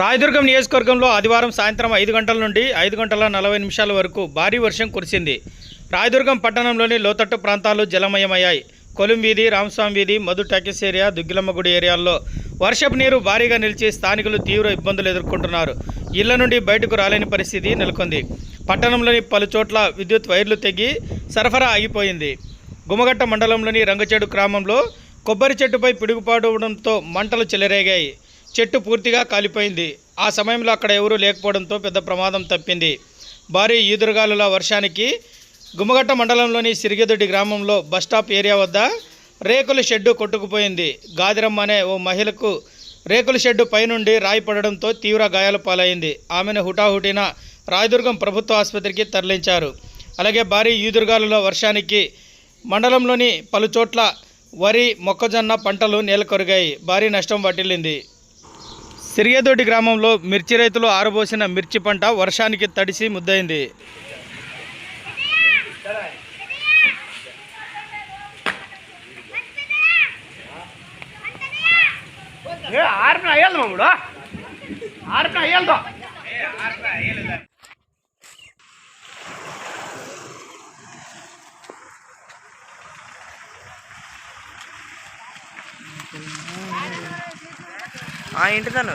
రాయదుర్గం నియోజకవర్గంలో ఆదివారం సాయంత్రం ఐదు గంటల నుండి ఐదు గంటల నలభై నిమిషాల వరకు భారీ వర్షం కురిసింది. రాయదుర్గం పట్టణంలోని లోతట్టు ప్రాంతాలు జలమయమయ్యాయి. కొలుం వీధి రామస్వామి వీధి మధు టాకీస్ ఏరియా దుగ్గిలమ్మగుడి ఏరియాల్లో వర్షపు నీరు భారీగా నిలిచి స్థానికులు తీవ్ర ఇబ్బందులు ఎదుర్కొంటున్నారు. ఇళ్ళ నుండి బయటకు రాలేని పరిస్థితి నెలకొంది. పట్టణంలోని పలు చోట్ల విద్యుత్ వైర్లు తెగి సరఫరా ఆగిపోయింది. గుమగట్ట మండలంలోని రంగచేడు గ్రామంలో కొబ్బరి చెట్టుపై పిడుగుపాడవడంతో మంటలు చెలరేగాయి. చెట్టు పూర్తిగా కాలిపోయింది. ఆ సమయంలో అక్కడ ఎవరూ లేకపోవడంతో పెద్ద ప్రమాదం తప్పింది. భారీ ఈదురుగాలుల వర్షానికి గుమ్మగట్ట మండలంలోని సిరిగెదొడ్డి గ్రామంలో బస్టాప్ ఏరియా వద్ద రేకుల షెడ్డు కొట్టుకుపోయింది. గాదిరమ్మ అనే ఓ మహిళకు రేకుల షెడ్డు పైనుండి రాయి పడడంతో తీవ్ర గాయాల పాలైంది. ఆమెను హుటాహుటిన రాయదుర్గం ప్రభుత్వ ఆసుపత్రికి తరలించారు. అలాగే భారీ ఈదురుగాలుల వర్షానికి మండలంలోని పలుచోట్ల వరి మొక్కజొన్న పంటలు నేలకొరిగాయి. భారీ నష్టం వాటిల్లింది. సిరియదొడ్డి గ్రామంలో మిర్చి రైతులు ఆరబోసిన మిర్చి పంట వర్షానికి తడిసి ముద్దయింది. ఆ ఇంటిదాను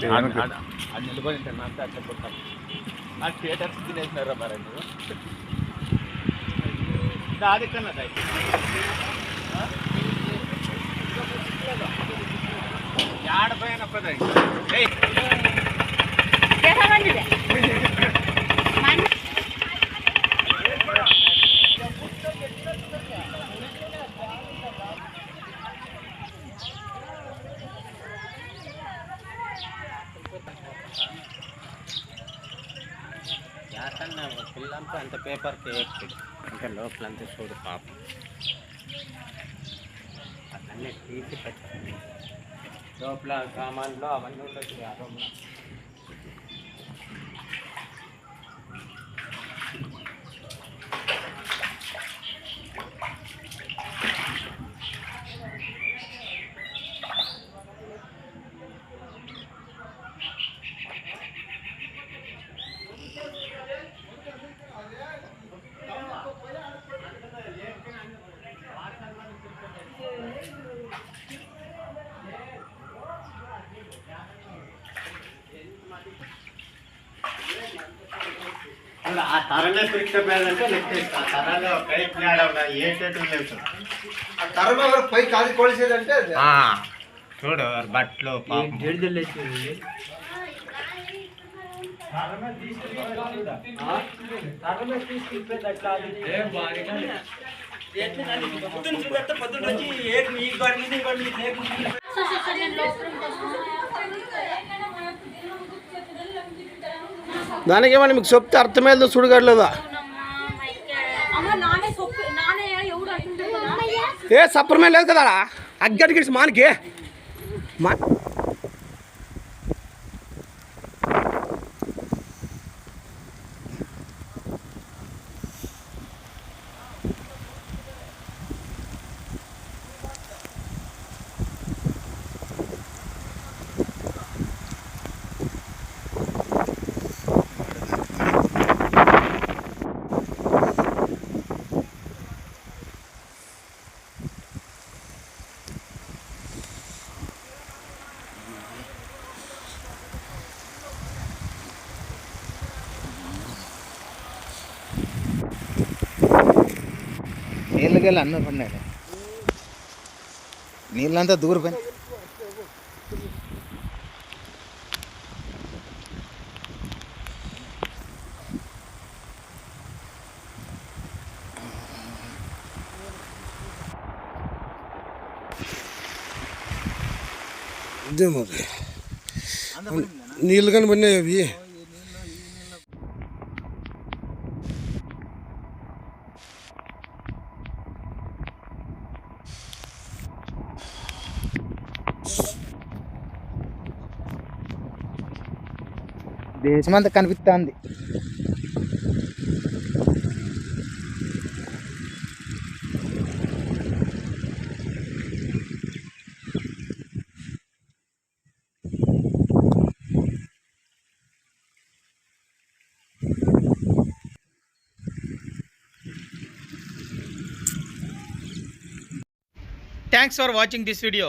గుడ్లుగా ఉండదు. ఏడు పెట్టే తాట్పల్తుండే రావటే యాకన్నా పిల్లంతా అంత పేపర్కి ఎక్కి ఇంకా లోపలంతా చూడు పాపం. అన్నీ తీసి పెట్టాలి లోపల సామాన్లు అవన్నీ ఉండొచ్చు ఆ రూమ్లో. ఆ తరలే అంటే నెక్స్ట్ ఆ తరలో పైప్ ఏ లేదు ఆ కూడా పై కాదు కొలిసేదంటే అది. ఆ, చూడు బట్టలు పాపం. దానికి ఏమన్నా మీకు చెప్తే అర్థమైందో చూడగలదా ನನಗೇವ ನಿಮಗೆ ಸೊಪ್ಪು ಅರ್ಥ ಮೇಲೆ ಸುಡುಗಾಡ್ಲದ ಏ ಸಪ್ಪರ ಮೇಲೆ ಹೇಳ್ತದಾಳ ಅಗ್ಗಡ್ಗಿಡ್ಸಿ ಮಾನ್ಗೆ. ಮಾ నీళ్ళకెళ్ళి అన్న పడినాడు నీళ్ళంతా దూరిపోయి ఇదే మరి నీళ్ళు కనబడినాయి అవి. దేశమంతా కనిపిస్తుంది. Thanks for watching this video